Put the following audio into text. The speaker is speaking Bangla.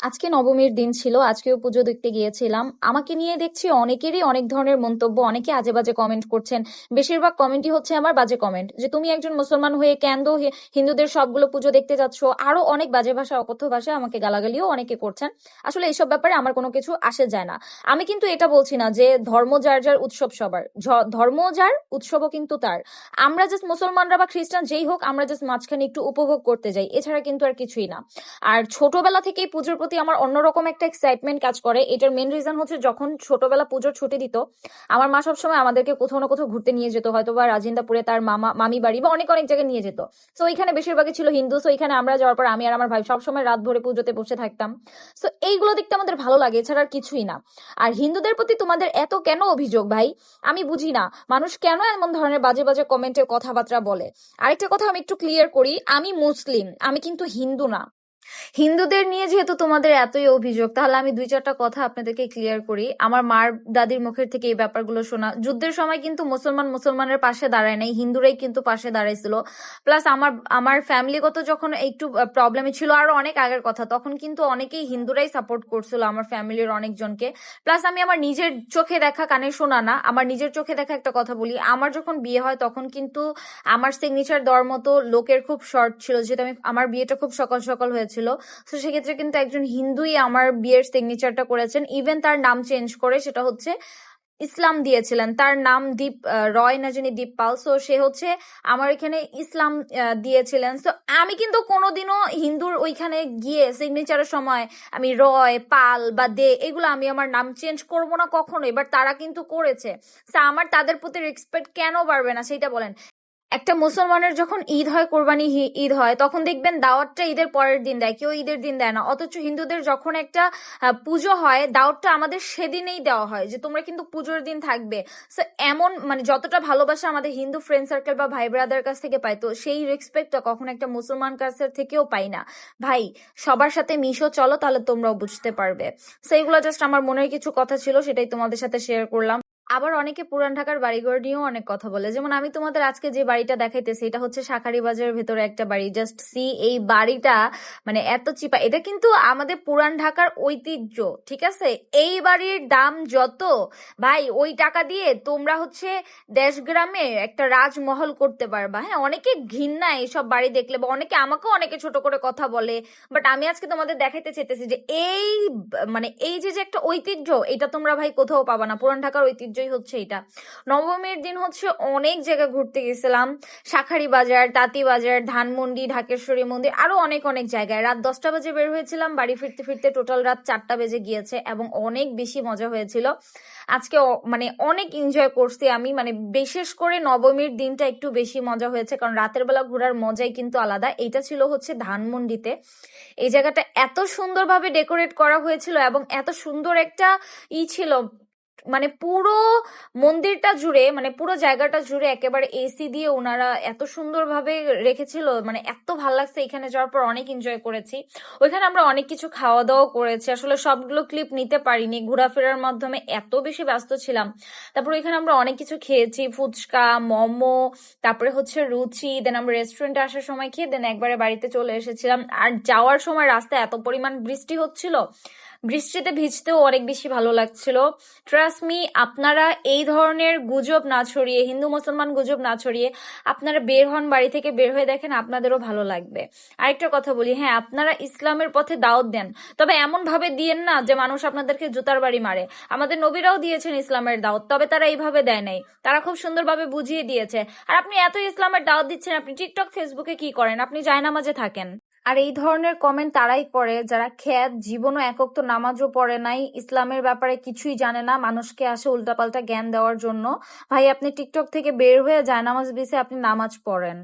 আজকে নবমীর দিন ছিল, আজকেও পুজো দেখতে গিয়েছিলাম। আমাকে নিয়ে দেখছি অনেকেরই অনেক ধরনের মন্তব্য, অনেকে আজে বাজে কমেন্ট করছেন। বেশিরভাগ কমেন্টই হচ্ছে আমার বাজে কমেন্ট যে তুমি একজন মুসলমান হয়ে কেন হিন্দুদের সবগুলো পুজো দেখতে যাচ্ছ? আরও অনেক বাজে ভাষা, অকথ্য ভাষা আমাকে গালাগালিও অনেকে করছেন। আসলে এইসব ব্যাপারে আমার কোনো কিছু আসে যায় না। আমি কিন্তু এটা বলছি না যে ধর্ম যার যার উৎসব সবার ধর্ম যার, উৎসবও কিন্তু তার। আমরা জাস্ট মুসলমানরা বা খ্রিস্টান যেই হোক, আমরা জাস্ট মাঝখানে একটু উপভোগ করতে যাই, এছাড়া কিন্তু আর কিছুই না। আর ছোটবেলা থেকেই পুজোর প্রতি আমার অন্যরকম একটা এক্সাইটমেন্ট কাজ করে। এটার মেন রিজন হচ্ছে যখন ছোটবেলা পুজোর ছুটি দিত, আমার মা সবসময় আমাদেরকে কোথাও না কোথাও ঘুরতে নিয়ে যেত হয়তো বা রাজিন্দাপুরে তার মামা, মামি বাড়ি বা অনেক অনেক জায়গায় নিয়ে যেত। সো এখানে বেশিরভাগই ছিল হিন্দু সো এখানে আমরা যাওয়ার পর আমি আর আমার ভাই সবসময় রাত ভরে পুজোতে বসে থাকতাম। সো এইগুলো দেখতে আমাদের ভালো লাগে, এছাড়া আর কিছুই না। আর হিন্দুদের প্রতি তোমাদের এত কেন অভিযোগ ভাই? আমি বুঝি না। মানুষ কেন এমন ধরনের বাজে বাজে কমেন্টে কথাবার্তা বলে? আরেকটা কথা আমি একটু ক্লিয়ার করি, আমি মুসলিম আমি কিন্তু হিন্দু না। হিন্দুদের নিয়ে যেহেতু তোমাদের এতই অভিযোগ, তাহলে আমি দুই চারটা কথা আপনাদেরকে ক্লিয়ার করি। আমার মার দাদির মুখের থেকে এই ব্যাপারগুলো শোনা। যুদ্ধের সময় কিন্তু মুসলমান মুসলমানের পাশে দাঁড়ায় নাই, হিন্দুরাই কিন্তু পাশে দাঁড়াইছিল। প্লাস আমার আমার ফ্যামিলিগত যখন একটু প্রবলেমে ছিল আরও অনেক আগের কথা, তখন কিন্তু অনেকেই হিন্দুরাই সাপোর্ট করছিল আমার ফ্যামিলির অনেকজনকে। প্লাস আমি আমার নিজের চোখে দেখা কানে শোনা না, আমার নিজের চোখে দেখা একটা কথা বলি, আমার যখন বিয়ে হয় তখন কিন্তু আমার সিগনেচার দেওয়ার মতো লোকের খুব শর্ট ছিল, যেহেতু আমি, আমার বিয়েটা খুব সকাল সকাল হয়েছিল। তো সেক্ষেত্রে কিন্তু একজন হিন্দুই আমার বিয়ের সিগনেচারটা করেছেন। ইভেন তার নাম চেঞ্জ করে সেটা হচ্ছে ইসলাম দিয়েছিলেন। তার নাম দীপ রয় না জানি দীপ পাল। সো সে হচ্ছে আমার এখানে ইসলাম দিয়েছিলেন। তো আমি কিন্তু কোনোদিনও হিন্দুর ওইখানে গিয়ে সিগনেচারের সময় আমি রয়, পাল বা দে এগুলো আমি আমার নাম চেঞ্জ করব না কখনো এবার তারা কিন্তু করেছে। So, আমার তাদের প্রতি রেসপেক্ট কেন বাড়বে না, সেটা বলেন। একটা মুসলমানের যখন ঈদ হয়, কোরবানি ঈদ হয়, তখন দেখবেন দাওয়াতটা ঈদের পরের দিন দেয়, কেউ ঈদের দিন দেয় না। অথচ হিন্দুদের যখন একটা পুজো হয়, দাওয়াতটা আমাদের সেদিনেই দেওয়া হয় যে, তোমরা কিন্তু পুজোর দিন থাকবে। সো এমন মানে যতটা ভালোবাসা আমাদের হিন্দু ফ্রেন্ড সার্কেল বা ভাই ব্রাদার কাছ থেকে পাই, তো সেই রেসপেক্টটা কখন একটা মুসলমান কাছের থেকেও পাই না। ভাই, সবার সাথে মিশো, চলো, তাহলে তোমরাও বুঝতে পারবে। সো এগুলো জাস্ট আমার মনের কিছু কথা ছিল, সেটাই তোমাদের সাথে শেয়ার করলাম। আবার অনেকে পুরান ঢাকার বাড়িঘর নিয়েও অনেক কথা বলে। যেমন আমি তোমাদের আজকে যে বাড়িটা দেখাইতেছি এটা হচ্ছে শাখারি বাজারের ভেতরে একটা বাড়ি। জাস্ট সি এই বাড়িটা মানে এত চিপা। এটা কিন্তু আমাদের পুরান ঢাকার ঐতিহ্য, ঠিক আছে? এই বাড়ির দাম যত, ভাই, ওই টাকা দিয়ে তোমরা হচ্ছে দেশগ্রামে একটা রাজমহল করতে পারবা। হ্যাঁ অনেকে ঘৃণা এইসব বাড়ি দেখলে, বা অনেকে আমাকেও অনেকে ছোট করে কথা বলে। বাট আমি আজকে তোমাদের দেখাইতে চেতেছি যে এই মানে এই যে যে একটা ঐতিহ্য, এটা তোমরা ভাই কোথাও পাবা না। পুরান ঢাকার ঐতিহ্যই হচ্ছে এটা। নবমীর দিন হচ্ছে অনেক জায়গায় ঘুরতে গেছিলাম। শাখারি বাজার, তাঁতি বাজার, ধানমন্ডি, ঢাকেশ্বরী মন্দির, আরও অনেক অনেক জায়গায়। রাত দশটা বাজে বের হয়েছিলাম, বাড়ি ফিরতে ফিরতে টোটাল রাত চারটা বেজে গিয়েছে এবং অনেক বেশি মজা হয়েছিল। আজকে মানে অনেক এনজয় করছি আমি মানে বিশেষ করে নবমীর দিনটা একটু বেশি মজা হয়েছে, কারণ রাতের বেলা ঘোরার মজাই কিন্তু আলাদা। এটা ছিল হচ্ছে ধানমন্ডিতে। এই জায়গাটা এত সুন্দরভাবে ডেকোরেট করা হয়েছিল এবং এত সুন্দর একটা ই ছিল মানে পুরো মন্দিরটা জুড়ে মানে পুরো জায়গাটা জুড়ে একেবারে এসি দিয়ে ওনারা এত সুন্দরভাবে রেখেছিল মানে এত ভালো লাগছে এখানে যাওয়ার পর, অনেক এনজয় করেছি। ওইখানে আমরা অনেক কিছু খাওয়া দাওয়া করেছি, আসলে সবগুলো ক্লিপ নিতে পারিনি, ঘোরাফেরার মাধ্যমে এত বেশি ব্যস্ত ছিলাম। তারপর ওইখানে আমরা অনেক কিছু খেয়েছি, ফুচকা, মোমো, তারপরে হচ্ছে রুচি দেন আমরা রেস্টুরেন্টে আসার সময় খেয়ে দেন একবারে বাড়িতে চলে এসেছিলাম। আর যাওয়ার সময় রাস্তায় এত পরিমাণ বৃষ্টি হচ্ছিল বৃষ্টিতে ভিজতেও অনেক বেশি ভালো লাগছিল। ট্রাস্ট মি আপনারা এই ধরনের গুজব না ছড়িয়ে, হিন্দু, মুসলমান গুজব না ছড়িয়ে আপনারা বের হন, বাড়ি থেকে বের হয়ে দেখেন আপনাদেরও ভালো লাগবে। আরেকটা কথা বলি হ্যাঁ আপনারা ইসলামের পথে দাওয়াত দেন, তবে এমন ভাবে দিয়েন না যে মানুষ আপনাদেরকে জুতার বাড়ি মারে। আমাদের নবীরাও দিয়েছেন ইসলামের দাওয়াত, তবে তারা এইভাবে দেয় নাই। তারা খুব সুন্দরভাবে বুঝিয়ে দিয়েছে। আর আপনি এত ইসলামের দাওয়াত দিচ্ছেন, আপনি টিকটক, ফেসবুকে কি করেন? আপনি জায়নামাজে থাকেন। আর এই ধরনের কমেন্ট তারাই করে, যারা খ্যাত জীবনও একক তো নামাজও পড়ে নাই, ইসলামের ব্যাপারে কিছুই জানে না, মানুষকে আসে উল্টাপাল্টা জ্ঞান দেওয়ার জন্য। ভাই, আপনি টিকটক থেকে বের হয়ে যায় নামাজ বিষে আপনি নামাজ পড়েন।